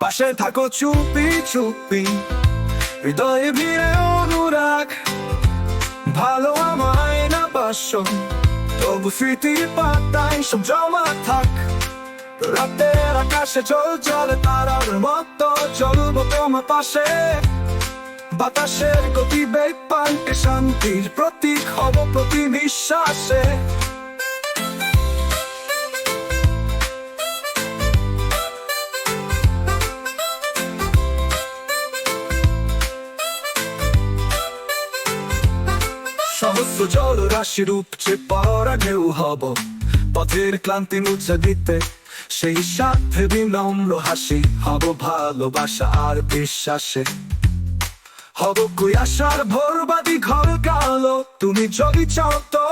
পাশে থাকো চুপি চুপি, হৃদয়ে ভিড়ে অনুরাগ। ভালো আমায় না বাসো তবু স্মৃতির পাতায় সব জমা থাক। রাতের আকাশে জল জলে, তারার মতো চলবো তোমার পাশে। বাতাসের গতি বেগ শান্তির প্রতীক হব প্রতি নিঃশ্বাসে। সহস্র জল রাশি রূপছে পরা ঢেউ হব। পথের ক্লান্তি মুছে দিতে সেই সাথে বিনম্র হাসি। হব ভালোবাসা আর বিশ্বাসে। হব কুয়াশার ভোরবাদী ঘর কালো। তুমি যদি চাও তো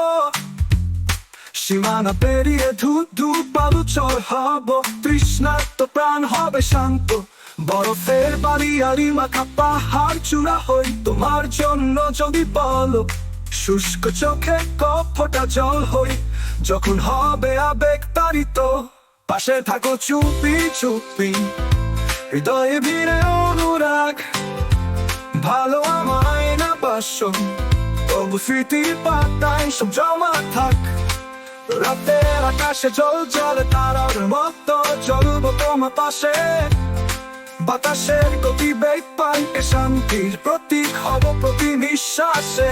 সীমানা পেরিয়ে ধু ধু পালু চর হব। তৃষ্ণার্ত প্রাণ হবে শান্ত। বরফের বাড়ি আরিমা কাপা হার চূড়া হই তোমার জন্য যদি বলো। শুষ্ক চোখে কপটা জল হই, যখন হবে আবেগ তারিত। পাশে থাকো চুপি চুপি, হৃদয়ে ভিড়ে অনুরাগ। ভালো আমায় না বাসো তবু স্মৃতির পাতায় সব জমা থাক। রাতের আকাশে জল জলে, তারার মতো চলবো তোমার পাশে। বাতাসের গতি বেগ পাল্টে শান্তির প্রতীক হব প্রতি নিঃশ্বাসে।